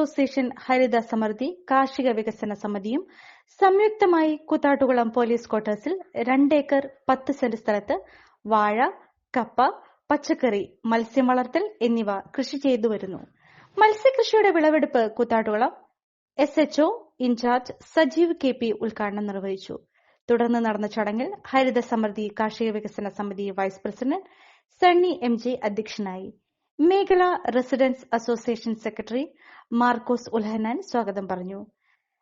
Association ഹരിത സമൃദ്ധി കാർഷിക വികസന സമിതിയും സംയുക്തമായി കൂത്താട്ടുകുളം പോലീസ് ക്വാർട്ടേഴ്സിൽ രണ്ടേക്കർ പത്ത് സെന്റ് സ്ഥലത്ത് വാഴ കപ്പ പച്ചക്കറി മത്സ്യം വളർത്തൽ എന്നിവ കൃഷി ചെയ്തു വരുന്നു. മത്സ്യകൃഷിയുടെ വിളവെടുപ്പ് Koothattukulam S H O in charge Sajeev K P ഉദ്ഘാടനം നിർവഹിച്ചു. തുടർന്ന് നടന്ന ചടങ്ങിൽ ഹരിത സമൃദ്ധി കാർഷിക വികസന സമിതി vice president Sunny M J അധ്യക്ഷനായി. മേഖല residents association secretary Markose Ulhannan സ്വാഗതം പറഞ്ഞു.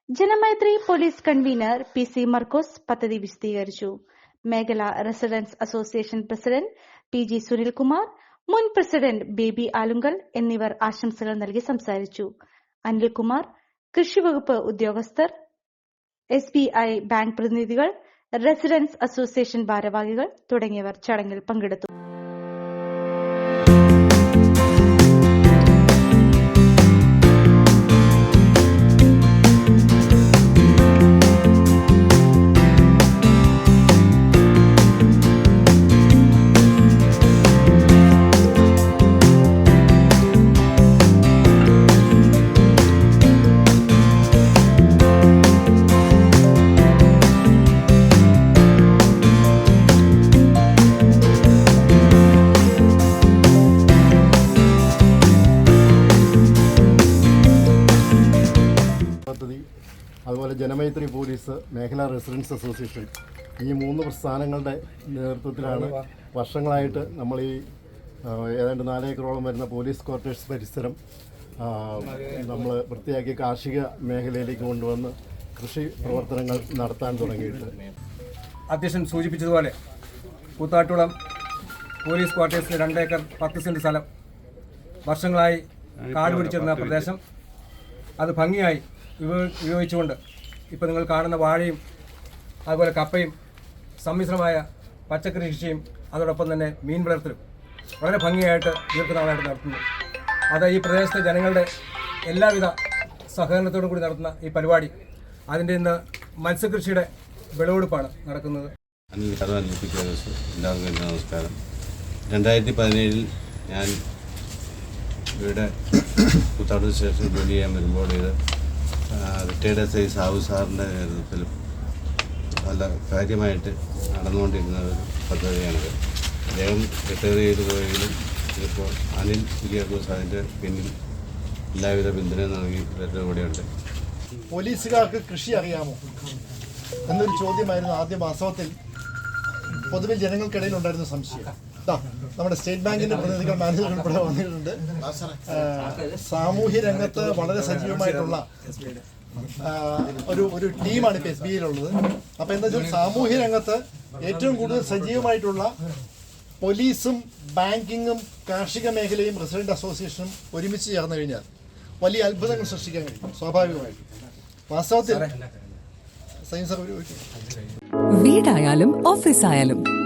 Janamaithri police convenor P C Markose പദ്ധതി വിശദീകരിച്ചു. മേഖല residents association president P G Sunilkumar മുൻ പ്രസിഡന്റ് ബേബി ആലുങ്കൽ എന്നിവർ ആശംസകൾ നൽകി സംസാരിച്ചു. അനിൽകുമാർ കൃഷി വകുപ്പ് ഉദ്യോഗസ്ഥർ എസ് ബി ഐ ബാങ്ക് പ്രതിനിധികൾ റെസിഡൻസ് അസോസിയേഷൻ ഭാരവാഹികൾ തുടങ്ങിയവർ ചടങ്ങിൽ പങ്കെടുത്തു. അതുപോലെ ജനമൈത്രി പോലീസ് മേഖലാ റെസിഡൻസ് അസോസിയേഷൻ ഈ മൂന്ന് പ്രസ്ഥാനങ്ങളുടെ നേതൃത്വത്തിലാണ് വർഷങ്ങളായിട്ട് നമ്മൾ ഈ ഏതാണ്ട് നാലേക്കറോളം വരുന്ന പോലീസ് ക്വാർട്ടേഴ്സ് പരിസരം നമ്മൾ വൃത്തിയാക്കി കാർഷിക മേഖലയിലേക്ക് കൊണ്ടുവന്ന് കൃഷി പ്രവർത്തനങ്ങൾ നടത്താൻ തുടങ്ങിയിട്ട്. അധ്യക്ഷൻ സൂചിപ്പിച്ചതുപോലെ കൂത്താട്ടുളം പോലീസ് ക്വാർട്ടേഴ്സിൽ രണ്ടേക്കർ പത്ത് സെന്റ് സ്ഥലം. വർഷങ്ങളായി കാട് പിടിച്ചിരുന്ന പ്രദേശം. അത് ഭംഗിയായി ഉപയോഗിച്ചുകൊണ്ട് ഇപ്പോൾ നിങ്ങൾ കാണുന്ന വാഴയും അതുപോലെ കപ്പയും സമ്മിശ്രമായ പച്ചക്കറി കൃഷിയും അതോടൊപ്പം തന്നെ മീൻ വളർത്തലും വളരെ ഭംഗിയായിട്ട് ദീർഘനാളായിട്ട് നടത്തുന്നു. അത് ഈ പ്രദേശത്തെ ജനങ്ങളുടെ എല്ലാവിധ സഹകരണത്തോടും കൂടി നടത്തുന്ന ഈ പരിപാടി. അതിന്റെ ഇന്ന് മത്സ്യകൃഷിയുടെ വിളവെടുപ്പാണ് നടക്കുന്നത്. എല്ലാവർക്കും നമസ്കാരം. രണ്ടായിരത്തി പതിനേഴിൽ ഞാൻ ഇവിടെ കുത്താട്ടൂർ സ്റ്റേഷനിൽ ജോലി ചെയ്യാൻ വരുമ്പോൾ ഇത് റിട്ടയർഡ് എസ് ഐ സാബു സാറിന്റെ നേതൃത്വത്തിൽ നല്ല കാര്യമായിട്ട് നടന്നുകൊണ്ടിരുന്ന ഒരു പദ്ധതിയാണിത്. അദ്ദേഹം റിട്ടയർ ചെയ്തു പോയെങ്കിലും ഇതിപ്പോൾ അനിൽ കുര്യാക്കോസ് അതിന്റെ പിന്നിൽ എല്ലാവിധ പിന്തുണയും നൽകി വരുന്ന കൂടെയുണ്ട്. പോലീസുകാർക്ക് കൃഷി അറിയാമോ? എന്നൊരു ചോദ്യമായിരുന്നു ആദ്യ വാസ്തവത്തിൽ. പൊതുവിൽ ജനങ്ങൾക്കിടയിൽ ഉണ്ടായിരുന്ന സംശയം. നമ്മുടെ സ്റ്റേറ്റ് ബാങ്കിന്റെ പ്രതിനിധികൾ മാനേജർ ഉൾപ്പെടെ വന്നിട്ടുണ്ട്. സാമൂഹ്യ രംഗത്ത് വളരെ സജീവമായിട്ടുള്ള ഒരു ഒരു ടീമാണ് ഇപ്പൊ എസ് ബി ഐയിലുള്ളത്. അപ്പൊ എന്താ വെച്ചാൽ സാമൂഹ്യ രംഗത്ത് ഏറ്റവും കൂടുതൽ സജീവമായിട്ടുള്ള പോലീസും ബാങ്കിങ്ങും കാർഷിക മേഖലയും റെസിഡന്റ് അസോസിയേഷനും ഒരുമിച്ച് ചേർന്ന് കഴിഞ്ഞാൽ വലിയ അത്ഭുതങ്ങൾ സൃഷ്ടിക്കാൻ കഴിയും സ്വാഭാവികമായിട്ടും. വാസ്തവത്തിൽ ഒരു- വീടായാലും ഓഫീസായാലും